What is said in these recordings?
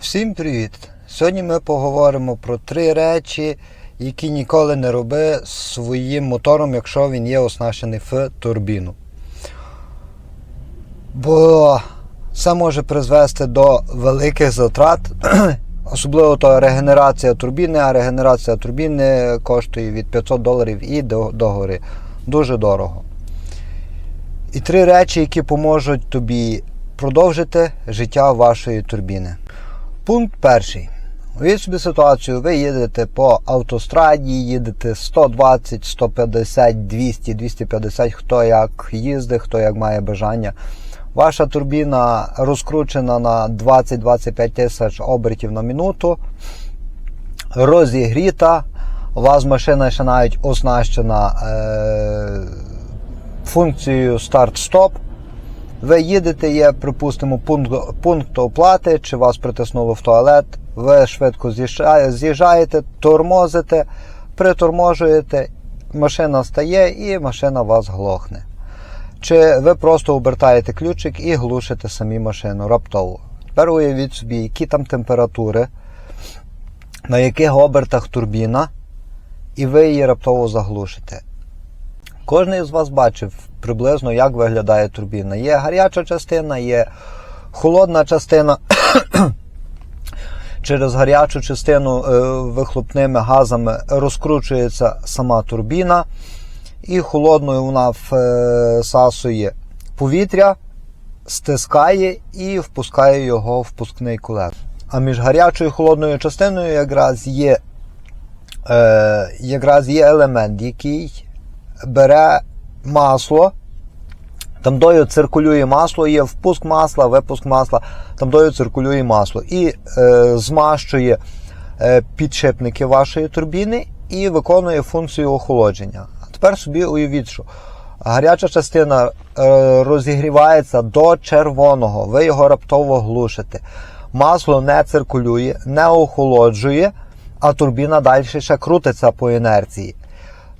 Всім привіт! Сьогодні ми поговоримо про три речі, які ніколи не роби своїм мотором, якщо він є оснащений в турбіну. Бо це може призвести до великих затрат, особливо то регенерація турбіни, а регенерація турбіни коштує від 500 доларів і до, до гори. Дуже дорого. І три речі, які поможуть тобі продовжити життя вашої турбіни. Пункт перший. Уявіть собі ситуацію, ви їдете по автостраді, їдете 120, 150, 200, 250, хто як їздить, хто як має бажання. Ваша турбіна розкручена на 20-25 тисяч обертів на минуту, розігріта. У вас машина ще навіть оснащена е, функцією старт-стоп. Ви їдете, є, припустимо, пункт, пункт оплати, чи вас притиснуло в туалет, ви швидко з'їжджаєте, тормозите, приторможуєте, машина стає і машина вас глохне. Чи ви просто обертаєте ключик і глушите самі машину раптово. Тепер уявіть собі, які там температури, на яких обертах турбіна, і ви її раптово заглушите. Кожен із вас бачив приблизно, як виглядає турбіна. Є гаряча частина, є холодна частина. Через гарячу частину е, вихлопними газами розкручується сама турбіна, і холодною вона всасує повітря, стискає і впускає його в впускний кулер. А між гарячою і холодною частиною якраз є, е, якраз є елемент, який бере масло, там дою циркулює масло, є впуск масла, випуск масла, там дою циркулює масло і е, змащує е, підшипники вашої турбіни і виконує функцію охолодження. Тепер собі уявіть, що гаряча частина е, розігрівається до червоного, ви його раптово глушите. Масло не циркулює, не охолоджує, а турбіна далі ще крутиться по інерції.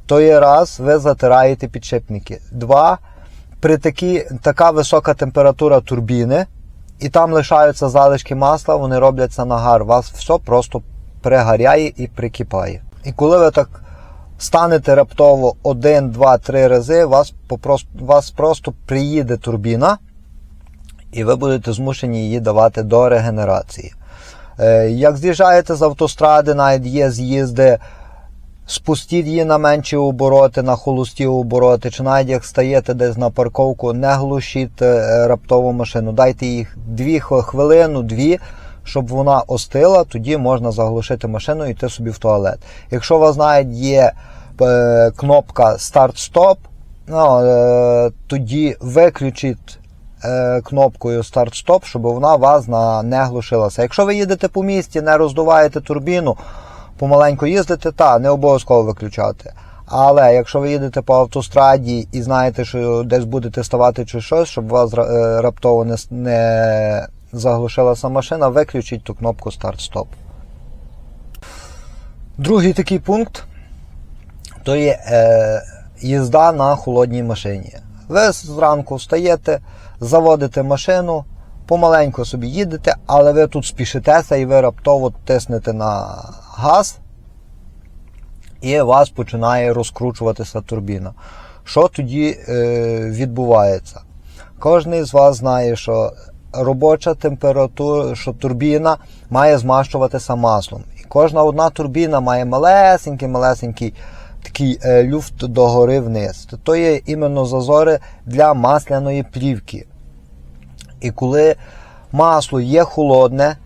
То є раз, ви затираєте підшипники. Два, при такі, така висока температура турбіни, і там лишаються залишки масла, вони робляться нагар. Вас все просто пригоряє і прикипає. І коли ви так станете раптово один, два, три рази, вас, попрос- вас просто приїде турбіна, і ви будете змушені її давати до регенерації. Е, Як з'їжджаєте з автостради, навіть є з'їзди, спустіть її на менші обороти, на холості обороти, чи навіть як стаєте десь на парковку, не глушіть е, раптову машину. Дайте їх дві хв- хвилину, дві, щоб вона остила, тоді можна заглушити машину і йти собі в туалет. Якщо у вас навіть є е, кнопка старт-стоп, ну, е, тоді виключіть е, кнопкою старт-стоп, щоб вона вас не глушилася. Якщо ви їдете по місті, не роздуваєте турбіну, помаленьку їздите, та не обов'язково виключати. Але якщо ви їдете по автостраді і знаєте, що десь будете ставати чи щось, щоб вас е, раптово не, не заглушилася машина, виключіть ту кнопку старт-стоп. Другий такий пункт то є е, їзда на холодній машині. Ви зранку встаєте, заводите машину, помаленьку собі їдете, але ви тут спішитеся і ви раптово тиснете на газ, і у вас починає розкручуватися турбіна. Що тоді е, відбувається? Кожен з вас знає, що робоча температура, що турбіна має змащуватися маслом. І кожна одна турбіна має малесенький, малесенький такий е, люфт догори вниз. То є іменно зазори для масляної плівки. І коли масло є холодне,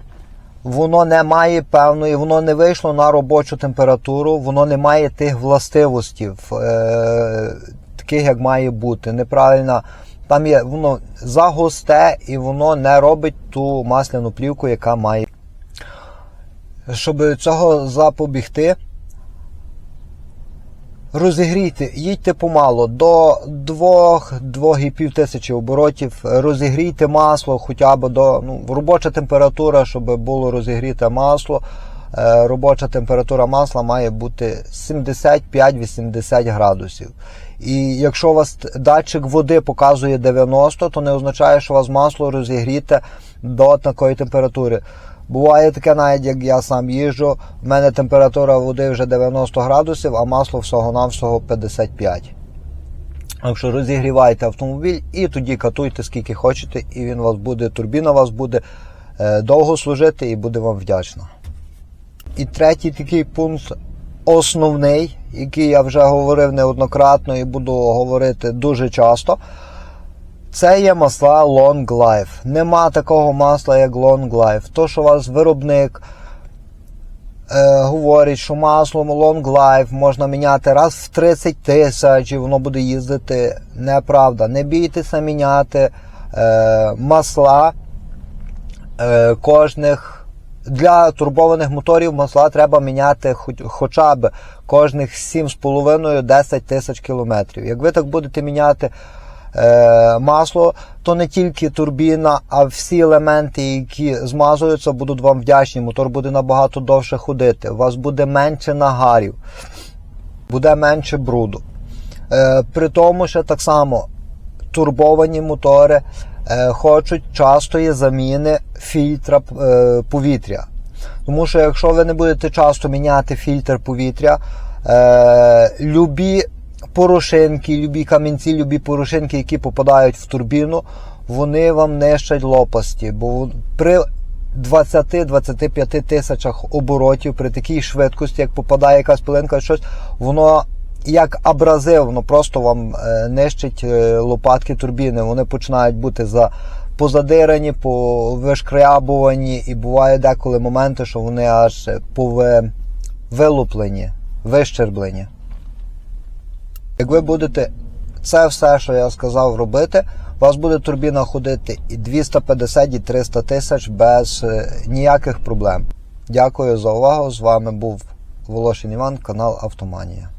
воно не має певної, воно не вийшло на робочу температуру, воно не має тих властивостей, е, таких, як має бути. Неправильно, там є воно загусте і воно не робить ту масляну плівку, яка має. Щоб цього запобігти, розігрійте, їдьте помало до 2-2,5 тисячі оборотів, розігрійте масло хоча б до ну, робоча температура, щоб було розігріте масло. е, Робоча температура масла має бути 75-80 градусів. І якщо у вас датчик води показує 90, то не означає, що у вас масло розігріте до такої температури. Буває таке, навіть як я сам їжджу, в мене температура води вже 90 градусів, а масло всього-навсього 55. Так що розігрівайте автомобіль і тоді катуйте скільки хочете, і він вас буде, турбіна вас буде е, довго служити і буде вам вдячна. І третій такий пункт основний, який я вже говорив неоднократно і буду говорити дуже часто. Це є масла Long Life. Нема такого масла, як Long Life. То, що вас виробник е, говорить, що масло Long Life можна міняти раз в 30 тисяч і воно буде їздити. Неправда. Не бійтеся міняти е, масла е, кожних. Для турбованих моторів масла треба міняти хоча б кожних 7,5-10 тисяч кілометрів. Як ви так будете міняти масло, то не тільки турбіна, а всі елементи, які змазуються, будуть вам вдячні. Мотор буде набагато довше ходити. У вас буде менше нагарів, буде менше бруду. Е, при тому, що так само турбовані мотори е, хочуть частої заміни фільтра е, повітря. Тому що якщо ви не будете часто міняти фільтр повітря, е, любі порошинки, любі камінці, любі порошинки, які попадають в турбіну, вони вам нищать лопасті. Бо при 20-25 тисячах оборотів при такій швидкості, як попадає якась пилинка, щось, воно як абразив, воно просто вам е, нищить е, лопатки турбіни. Вони починають бути за позадирані, повишкрябувані, і буває деколи моменти, що вони аж пове, вилуплені, вищерблені. Як ви будете це все, що я сказав, робити, у вас буде турбіна ходити і 250 і 300 тисяч без е, ніяких проблем. Дякую за увагу. З вами був Волошин Іван, канал Автоманія.